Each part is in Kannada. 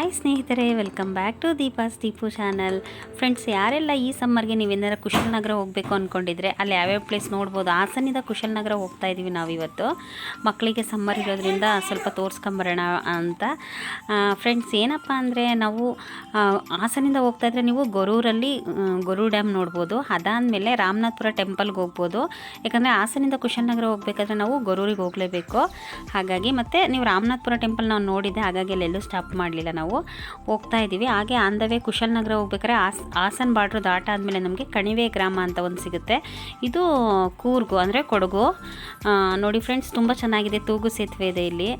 ಹಾಯ್ ಸ್ನೇಹಿತರೆ, welcome back to Deepa's Deepu channel. Friends, ಯಾರೆಲ್ಲ ಈ ಸಮ್ಮರ್ಗೆ ನೀವೇನಾರ ಕುಶಲನಗರ ಹೋಗಬೇಕು ಅಂದ್ಕೊಂಡಿದ್ರೆ ಅಲ್ಲಿ ಯಾವ್ಯಾವ ಪ್ಲೇಸ್ ನೋಡ್ಬೋದು ಹಾಸನಿಂದ ಕುಶಲನಗರ ಹೋಗ್ತಾ ಇದ್ದೀವಿ ನಾವಿವತ್ತು. ಮಕ್ಕಳಿಗೆ ಸಮ್ಮರ್ ಇರೋದ್ರಿಂದ ಸ್ವಲ್ಪ ತೋರಿಸ್ಕೊಂಬರೋಣ ಅಂತ. ಫ್ರೆಂಡ್ಸ್, ಏನಪ್ಪ ಅಂದರೆ ನಾವು ಹಾಸನಿಂದ ಹೋಗ್ತಾ ಇದ್ರೆ ನೀವು ಗೊರೂರಲ್ಲಿ ಗೊರೂ ಡ್ಯಾಮ್ ನೋಡ್ಬೋದು. ಅದಾದಮೇಲೆ ರಾಮನಾಥ್ಪುರ ಟೆಂಪಲ್ಗೆ ಹೋಗ್ಬೋದು. ಯಾಕಂದರೆ ಹಾಸನಿಂದ ಕುಶಲನಗರ ಹೋಗ್ಬೇಕಾದ್ರೆ ನಾವು ಗೊರೂರಿಗೆ ಹೋಗಲೇಬೇಕು. ಹಾಗಾಗಿ ಮತ್ತು ನೀವು ರಾಮನಾಥ್ಪುರ ಟೆಂಪಲ್ ನಾವು ನೋಡಿದ್ದೆ, ಹಾಗಾಗಿ ಅಲ್ಲೆಲ್ಲೂ ಸ್ಟಾಪ್ ಮಾಡಲಿಲ್ಲ ನಾವು. ಹೋಗ್ತಾ ಇದ್ದೀವಿ. ಹಾಗೆ ಆನ್ ದ ವೇ ಹೋಗ್ಬೇಕಾದ್ರೆ ಹಾಸ್ ಹಾಸನ್ ಬಾರ್ಡ್ರ್ ದಾಟ ಆದಮೇಲೆ ನಮಗೆ ಕಣಿವೆ ಗ್ರಾಮ ಅಂತ ಒಂದು ಸಿಗುತ್ತೆ. ಇದು ಕೂರ್ಗು, ಅಂದರೆ ಕೊಡಗು. ನೋಡಿ ಫ್ರೆಂಡ್ಸ್ ತುಂಬ ಚೆನ್ನಾಗಿದೆ. ತೂಗು ಸೇತುವೆ ಇದೆ ಇಲ್ಲಿ.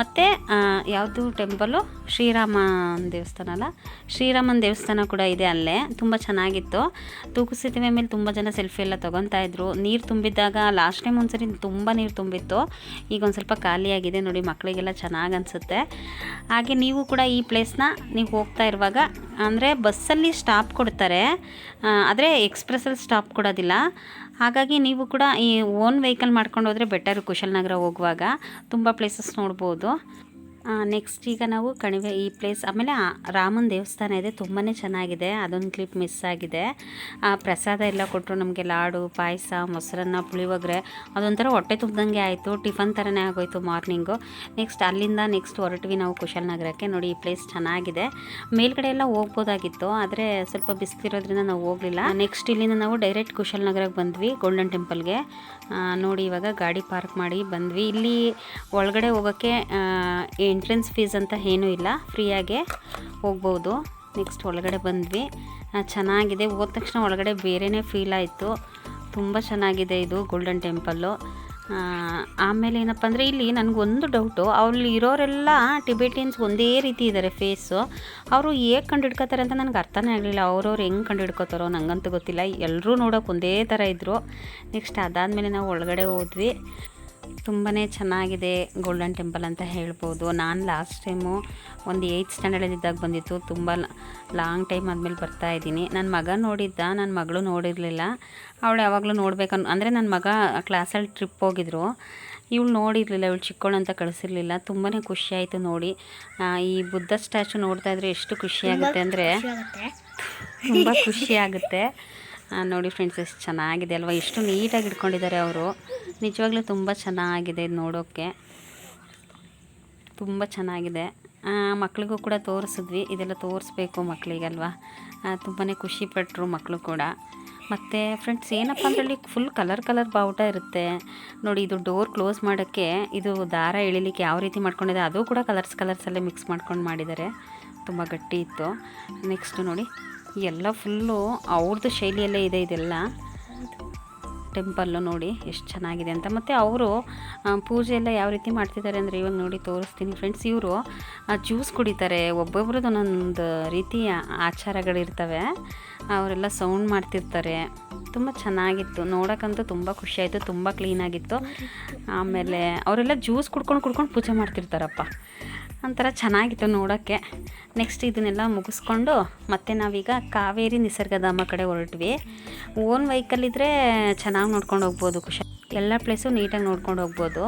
ಮತ್ತು ಯಾವುದು ಟೆಂಪಲು ಶ್ರೀರಾಮ ದೇವಸ್ಥಾನ ಅಲ್ಲ? ಶ್ರೀರಾಮನ್ ದೇವಸ್ಥಾನ ಕೂಡ ಇದೆ ಅಲ್ಲೇ. ತುಂಬ ಚೆನ್ನಾಗಿತ್ತು. ತೂಗು ಸೇತುವೆ ಮೇಲೆ ತುಂಬ ಜನ ಸೆಲ್ಫಿ ಎಲ್ಲ ತೊಗೊತಾ ಇದ್ರು. ನೀರು ತುಂಬಿದ್ದಾಗ ಲಾಸ್ಟ್ ಟೈಮ್ ಒಂದ್ಸರಿ ತುಂಬ ನೀರು ತುಂಬಿತ್ತು. ಈಗ ಒಂದು ಸ್ವಲ್ಪ ಖಾಲಿಯಾಗಿದೆ. ನೋಡಿ ಮಕ್ಕಳಿಗೆಲ್ಲ ಚೆನ್ನಾಗಿ ಅನಿಸುತ್ತೆ. ಹಾಗೆ ನೀವು ಕೂಡ ಈ ಪ್ಲೇಸ್ನ ನೀವು ಹೋಗ್ತಾ ಇರುವಾಗ, ಅಂದರೆ ಬಸ್ಸಲ್ಲಿ ಸ್ಟಾಪ್ ಕೊಡ್ತಾರೆ. ಆದರೆ ಎಕ್ಸ್ಪ್ರೆಸ್ಸಲ್ಲಿ ಸ್ಟಾಪ್ ಕೊಡೋದಿಲ್ಲ. ಹಾಗಾಗಿ ನೀವು ಕೂಡ ಈ ಓನ್ ವೆಹಿಕಲ್ ಮಾಡ್ಕೊಂಡು ಹೋದರೆ ಬೆಟರ್ ಕುಶಾಲನಗರ ಹೋಗುವಾಗ ತುಂಬ ಪ್ಲೇಸಸ್ ನೋಡ್ಬೋದು. ನೆಕ್ಸ್ಟ್ ಈಗ ನಾವು ಕಣಿವೆ ಈ ಪ್ಲೇಸ್ ಆಮೇಲೆ ರಾಮನ ದೇವಸ್ಥಾನ ಇದೆ ತುಂಬಾ ಚೆನ್ನಾಗಿದೆ ಅದೊಂದು ಕ್ಲಿಪ್ ಮಿಸ್ ಆಗಿದೆ. ಆ, ಪ್ರಸಾದ ಎಲ್ಲ ಕೊಟ್ಟರು ನಮಗೆ ಲಾಡು ಪಾಯಸ ಮೊಸರನ್ನ ಪುಳಿಯೋಗರೆ ಅದೊಂಥರ ಹೊಟ್ಟೆ ತುಂಬ್ದಂಗೆ ಆಯಿತು ಟಿಫನ್ ಥರನೇ ಆಗೋಯ್ತು ಮಾರ್ನಿಂಗು ನೆಕ್ಸ್ಟ್ ಅಲ್ಲಿಂದ ನೆಕ್ಸ್ಟ್ ಹೊರಟ್ವಿ ನಾವು ಕುಶಲನಗರಕ್ಕೆ ನೋಡಿ ಈ ಪ್ಲೇಸ್ ಚೆನ್ನಾಗಿದೆ. ಮೇಲ್ಗಡೆ ಎಲ್ಲ ಹೋಗ್ಬೋದಾಗಿತ್ತು ಆದರೆ ಸ್ವಲ್ಪ ಬಿಸಿಲಿರೋದ್ರಿಂದ ನಾವು ಹೋಗಲಿಲ್ಲ. ನೆಕ್ಸ್ಟ್ ಇಲ್ಲಿಂದ ನಾವು ಡೈರೆಕ್ಟ್ ಕುಶಲನಗರಕ್ಕೆ ಬಂದ್ವಿ ಗೋಲ್ಡನ್ ಟೆಂಪಲ್ಗೆ ನೋಡಿ ಇವಾಗ ಗಾಡಿ ಪಾರ್ಕ್ ಮಾಡಿ ಬಂದ್ವಿ. ಇಲ್ಲಿ ಒಳಗಡೆ ಹೋಗೋಕ್ಕೆ ಎಂಟ್ರೆನ್ಸ್ ಫೀಸ್ ಅಂತ ಏನೂ ಇಲ್ಲ. ಫ್ರೀಯಾಗೆ ಹೋಗ್ಬೋದು. ನೆಕ್ಸ್ಟ್ ಒಳಗಡೆ ಬಂದ್ವಿ. ಚೆನ್ನಾಗಿದೆ. ಹೋದ ತಕ್ಷಣ ಒಳಗಡೆ ಬೇರೆಯೇ ಫೀಲ್ ಆಯಿತು. ತುಂಬ ಚೆನ್ನಾಗಿದೆ ಇದು ಗೋಲ್ಡನ್ ಟೆಂಪಲ್ಲು. ಆಮೇಲೆ ಏನಪ್ಪ ಅಂದರೆ ಇಲ್ಲಿ ನನಗೊಂದು ಡೌಟು. ಅಲ್ಲಿ ಇರೋರೆಲ್ಲ ಟಿಬೆಟಿಯನ್ಸ್ ಒಂದೇ ರೀತಿ ಇದ್ದಾರೆ ಫೇಸು. ಅವರು ಹೇಗೆ ಕಂಡು ಹಿಡ್ಕೋತಾರೆ ಅಂತ ನನಗೆ ಅರ್ಥನೇ ಆಗಲಿಲ್ಲ. ಅವ್ರವ್ರು ಹೆಂಗೆ ಕಂಡು ಹಿಡ್ಕೋತಾರೋ ನನಗಂತೂ ಗೊತ್ತಿಲ್ಲ. ಎಲ್ಲರೂ ನೋಡೋಕೆ ಒಂದೇ ಥರ ಇದ್ದರು ನೆಕ್ಸ್ಟ್ ಅದಾದಮೇಲೆ ನಾವು ಒಳಗಡೆ ಹೋದ್ವಿ. ತುಂಬಾ ಚೆನ್ನಾಗಿದೆ ಗೋಲ್ಡನ್ ಟೆಂಪಲ್ ಅಂತ ಹೇಳ್ಬೋದು. ನಾನು ಲಾಸ್ಟ್ ಟೈಮು ಒಂದು ಏಯ್ತ್ ಸ್ಟ್ಯಾಂಡರ್ಡಲ್ಲಿದ್ದಾಗ ಬಂದಿತ್ತು. ತುಂಬ ಲಾಂಗ್ ಟೈಮ್ ಆದಮೇಲೆ ಬರ್ತಾ ಇದ್ದೀನಿ. ನನ್ನ ಮಗ ನೋಡಿದ್ದ ನನ್ನ ಮಗಳು ನೋಡಿರಲಿಲ್ಲ. ಅವಳು ಯಾವಾಗಲೂ ನೋಡ್ಬೇಕನ್ ಅಂದರೆ ನನ್ನ ಮಗ ಕ್ಲಾಸಲ್ಲಿ ಟ್ರಿಪ್ ಹೋಗಿದ್ರು. ಇವಳು ನೋಡಿರಲಿಲ್ಲ ಇವಳು ಚಿಕ್ಕವಳು ಅಂತ ಕಳಿಸಿರ್ಲಿಲ್ಲ. ತುಂಬಾ ಖುಷಿಯಾಯಿತು ನೋಡಿ. ಈ ಬುದ್ಧ ಸ್ಟ್ಯಾಚು ನೋಡ್ತಾ ಇದ್ರೆ ಎಷ್ಟು ಖುಷಿಯಾಗುತ್ತೆ ಅಂದರೆ ತುಂಬ ಖುಷಿ ಆಗುತ್ತೆ. ಆ, ನೋಡಿ ಫ್ರೆಂಡ್ಸ್ ಎಷ್ಟು ಚೆನ್ನಾಗಿದೆ ಅಲ್ವಾ? ಎಷ್ಟು ನೀಟಾಗಿ ಇಟ್ಕೊಂಡಿದ್ದಾರೆ ಅವರು. ನಿಜವಾಗ್ಲೂ ತುಂಬ ಚೆನ್ನಾಗಿದೆ ಇದು ನೋಡೋಕ್ಕೆ ತುಂಬ ಚೆನ್ನಾಗಿದೆ. ಮಕ್ಳಿಗೂ ಕೂಡ ತೋರಿಸಿದ್ವಿ. ಇದೆಲ್ಲ ತೋರಿಸ್ಬೇಕು ಮಕ್ಕಳಿಗಲ್ವಾ ತುಂಬಾ ಖುಷಿಪಟ್ಟರು ಮಕ್ಕಳು ಕೂಡ. ಮತ್ತು ಫ್ರೆಂಡ್ಸ್ ಏನಪ್ಪ ಅಂದರೆ ಫುಲ್ ಕಲರ್ ಕಲರ್ ಬಾವುಟ ಇರುತ್ತೆ. ನೋಡಿ, ಇದು ಡೋರ್ ಕ್ಲೋಸ್ ಮಾಡೋಕ್ಕೆ ಇದು ದಾರ ಎಳಿಲಿಕ್ಕೆ ಯಾವ ರೀತಿ ಮಾಡ್ಕೊಂಡಿದೆ, ಅದು ಕೂಡ ಕಲರ್ಸ್ ಕಲರ್ಸಲ್ಲೇ ಮಿಕ್ಸ್ ಮಾಡ್ಕೊಂಡು ಮಾಡಿದ್ದಾರೆ. ತುಂಬ ಗಟ್ಟಿ ಇತ್ತು. ನೆಕ್ಸ್ಟು ನೋಡಿ. ಎಲ್ಲ ಫುಲ್ಲು ಅವ್ರದ್ದು ಶೈಲಿಯಲ್ಲೇ ಇದೆ ಇದೆಲ್ಲ. ಟೆಂಪಲ್ಲು ನೋಡಿ ಎಷ್ಟು ಚೆನ್ನಾಗಿದೆ ಅಂತ. ಮತ್ತು ಅವರು ಪೂಜೆ ಎಲ್ಲ ಯಾವ ರೀತಿ ಮಾಡ್ತಿದ್ದಾರೆ ಅಂದರೆ ಇವಾಗ ನೋಡಿ ತೋರಿಸ್ತೀನಿ ಫ್ರೆಂಡ್ಸ್ ಇವರು ಜ್ಯೂಸ್ ಕುಡಿತಾರೆ. ಒಬ್ಬೊಬ್ರದ್ದು ಒಂದೊಂದು ರೀತಿಯ ಆಚಾರಗಳಿರ್ತವೆ. ಅವರೆಲ್ಲ ಸೌಂಡ್ ಮಾಡ್ತಿರ್ತಾರೆ. ತುಂಬ ಚೆನ್ನಾಗಿತ್ತು. ನೋಡೋಕ್ಕಂತೂ ತುಂಬ ಖುಷಿಯಾಯಿತು ತುಂಬ ಕ್ಲೀನಾಗಿತ್ತು ಆಮೇಲೆ ಅವರೆಲ್ಲ ಜ್ಯೂಸ್ ಕುಡ್ಕೊಂಡು ಕುಡ್ಕೊಂಡು ಪೂಜೆ ಮಾಡ್ತಿರ್ತಾರಪ್ಪ. ಒಂಥರ ಚೆನ್ನಾಗಿತ್ತು ನೋಡೋಕ್ಕೆ. ನೆಕ್ಸ್ಟ್ ಇದನ್ನೆಲ್ಲ ಮುಗಿಸ್ಕೊಂಡು ಮತ್ತೆ ನಾವೀಗ ಕಾವೇರಿ ನಿಸರ್ಗಧಾಮ ಕಡೆ ಹೊರಟ್ವಿ. ಓನ್ ವೆಹಿಕಲ್ ಇದ್ದರೆ ಚೆನ್ನಾಗಿ ನೋಡ್ಕೊಂಡು ಹೋಗ್ಬೋದು ಖುಷಿ ಎಲ್ಲ ಪ್ಲೇಸು ನೀಟಾಗಿ ನೋಡ್ಕೊಂಡು ಹೋಗ್ಬೋದು.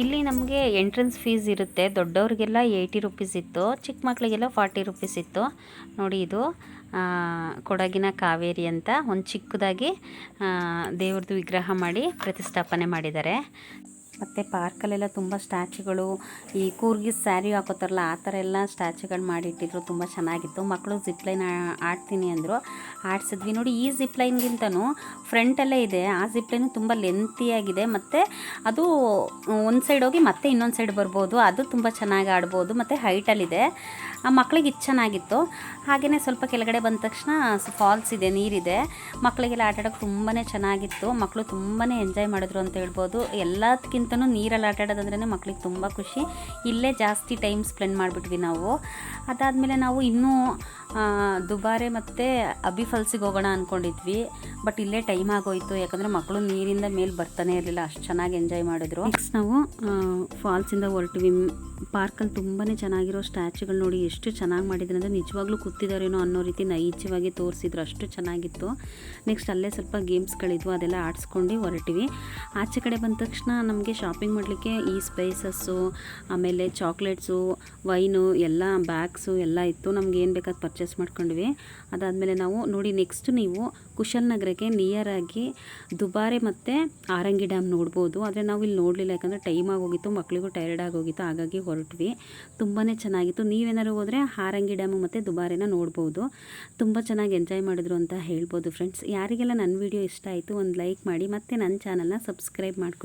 ಇಲ್ಲಿ ನಮಗೆ ಎಂಟ್ರೆನ್ಸ್ ಫೀಸ್ ಇರುತ್ತೆ. ದೊಡ್ಡವ್ರಿಗೆಲ್ಲ ಏಯ್ಟಿ ರುಪೀಸ್ ಇತ್ತು. ಚಿಕ್ಕ ಮಕ್ಕಳಿಗೆಲ್ಲ ಫಾರ್ಟಿ ರುಪೀಸ್ ಇತ್ತು. ನೋಡಿ ಇದು ಕೊಡಗಿನ ಕಾವೇರಿ ಅಂತ ಒಂದು ಚಿಕ್ಕದಾಗಿ ದೇವ್ರದ್ದು ವಿಗ್ರಹ ಮಾಡಿ ಪ್ರತಿಷ್ಠಾಪನೆ ಮಾಡಿದ್ದಾರೆ. ಮತ್ತು ಪಾರ್ಕಲ್ಲೆಲ್ಲ ತುಂಬ ಸ್ಟ್ಯಾಚ್ಯುಗಳು, ಈ ಕೂರ್ಗಿ ಸ್ಯಾರಿ ಹಾಕೋತಾರಲ್ಲ, ಆ ಥರ ಎಲ್ಲ ಸ್ಟ್ಯಾಚ್ಯುಗಳು ಮಾಡಿಟ್ಟಿದ್ರು, ತುಂಬ ಚೆನ್ನಾಗಿತ್ತು. ಮಕ್ಕಳು ಜಿಪ್ಲೈನ್ ಆಡ್ತೀನಿ ಅಂದರು. ಆಡಿಸಿದ್ವಿ. ನೋಡಿ, ಈ ಜಿಪ್ಲೈನ್ಗಿಂತನೂ ಫ್ರಂಟಲ್ಲೇ ಇದೆ. ಆ ಜಿಪ್ಲೈನು ತುಂಬ ಲೆಂತಿಯಾಗಿದೆ ಮತ್ತು ಅದು ಒಂದು ಸೈಡ್ ಹೋಗಿ ಮತ್ತೆ ಇನ್ನೊಂದು ಸೈಡ್ ಬರ್ಬೋದು. ಅದು ತುಂಬ ಚೆನ್ನಾಗಿ ಆಡ್ಬೋದು. ಮತ್ತು ಹೈಟಲ್ಲಿದೆ. ಆ ಮಕ್ಕಳಿಗೆ ಇದು ಚೆನ್ನಾಗಿತ್ತು. ಹಾಗೆಯೇ ಸ್ವಲ್ಪ ಕೆಳಗಡೆ ಬಂದ ತಕ್ಷಣ ಫಾಲ್ಸ್ ಇದೆ, ನೀರಿದೆ. ಮಕ್ಕಳಿಗೆಲ್ಲ ಆಟಾಡೋಕ್ಕೆ ತುಂಬಾ ಚೆನ್ನಾಗಿತ್ತು. ಮಕ್ಕಳು ತುಂಬಾ ಎಂಜಾಯ್ ಮಾಡಿದ್ರು ಅಂತ ಹೇಳ್ಬೋದು. ಎಲ್ಲದಕ್ಕಿಂತನೂ ನೀರಲ್ಲಿ ಆಟ ಆಡೋದಂದ್ರೆ ಮಕ್ಳಿಗೆ ತುಂಬ ಖುಷಿ. ಇಲ್ಲೇ ಜಾಸ್ತಿ ಟೈಮ್ ಸ್ಪೆಂಡ್ ಮಾಡಿಬಿಟ್ವಿ ನಾವು. ಅದಾದಮೇಲೆ ನಾವು ಇನ್ನೂ ದುಬಾರೆ ಮತ್ತು ಅಬ್ಬಿ ಹೋಗೋಣ ಅಂದ್ಕೊಂಡಿದ್ವಿ ಬಟ್ ಇಲ್ಲೇ ಟೈಮ್ ಆಗೋಯ್ತು, ಯಾಕಂದರೆ ಮಕ್ಕಳು ನೀರಿಂದ ಮೇಲೆ ಬರ್ತಾನೆ ಇರಲಿಲ್ಲ, ಅಷ್ಟು ಚೆನ್ನಾಗಿ ಎಂಜಾಯ್ ಮಾಡಿದ್ರು. ನೆಕ್ಸ್ಟ್ ನಾವು ಫಾಲ್ಸಿಂದ ಹೊರಟ್ವಿ. ಪಾರ್ಕಲ್ಲಿ ತುಂಬಾ ಚೆನ್ನಾಗಿರೋ ಸ್ಟ್ಯಾಚುಗಳು ನೋಡಿ ಎಷ್ಟು ಚೆನ್ನಾಗಿ ಮಾಡಿದ್ರು ಅಂದರೆ ನಿಜವಾಗ್ಲೂ ಕೂತಿದಾರೇನೋ ಅನ್ನೋ ರೀತಿ ನೈಜವಾಗಿ ತೋರಿಸಿದ್ರು, ಅಷ್ಟು ಚೆನ್ನಾಗಿತ್ತು. ನೆಕ್ಸ್ಟ್ ಅಲ್ಲೇ ಸ್ವಲ್ಪ ಗೇಮ್ಸ್ಗಳಿದ್ವು ಅದೆಲ್ಲ ಆಡಿಸ್ಕೊಂಡು ಹೊರಟಿವಿ. ಆಚೆ ಕಡೆ ಬಂದ ತಕ್ಷಣ ನಮಗೆ ಶಾಪಿಂಗ್ ಮಾಡಲಿಕ್ಕೆ ಈ ಸ್ಪೈಸಸ್ಸು ಆಮೇಲೆ ಚಾಕ್ಲೇಟ್ಸು ವೈನು ಎಲ್ಲ ಬ್ಯಾಗ್ಸು ಎಲ್ಲ ಇತ್ತು. ನಮ್ಗೆ ಏನು ಬೇಕಾದ ಪರ್ಚೇಸ್ ಮಾಡ್ಕೊಂಡ್ವಿ. ಅದಾದಮೇಲೆ ನಾವು ನೋಡಿ ನೆಕ್ಸ್ಟ್ ನೀವು ಕುಶಲ್ ನಗರಕ್ಕೆ ನಿಯರಾಗಿ ದುಬಾರೆ ಮತ್ತು ಆರಂಗಿ ಡ್ಯಾಮ್ ನೋಡ್ಬೋದು. ಆದರೆ ನಾವು ಇಲ್ಲಿ ನೋಡಲಿಲ್ಲ, ಯಾಕಂದರೆ ಟೈಮ್ ಆಗೋಗಿತ್ತು ಮಕ್ಕಳಿಗೂ ಟೈರ್ಡ್ ಆಗೋಗಿತ್ತು, ಹಾಗಾಗಿ ಹೊರಟ್ವಿ. ತುಂಬಾ ಚೆನ್ನಾಗಿತ್ತು. ನೀವೇನಾದ್ರು ಹೋದರೆ ಆರಂಗಿ ಡ್ಯಾಮು ಮತ್ತು ದುಬಾರೆನ ನೋಡ್ಬೋದು. ತುಂಬ ಚೆನ್ನಾಗಿ ಎಂಜಾಯ್ ಮಾಡಿದ್ರು ಅಂತ ಹೇಳ್ಬೋದು ಫ್ರೆಂಡ್ಸ್ ಯಾರಿಗೆಲ್ಲ ನನ್ನ ವಿಡಿಯೋ ಇಷ್ಟ ಆಯಿತು, ಒಂದು ಲೈಕ್ ಮಾಡಿ, ಮತ್ತು ನನ್ನ ಚಾನಲ್ನ ಸಬ್ಸ್ಕ್ರೈಬ್ ಮಾಡ್ಕೊಳ್ಳಿ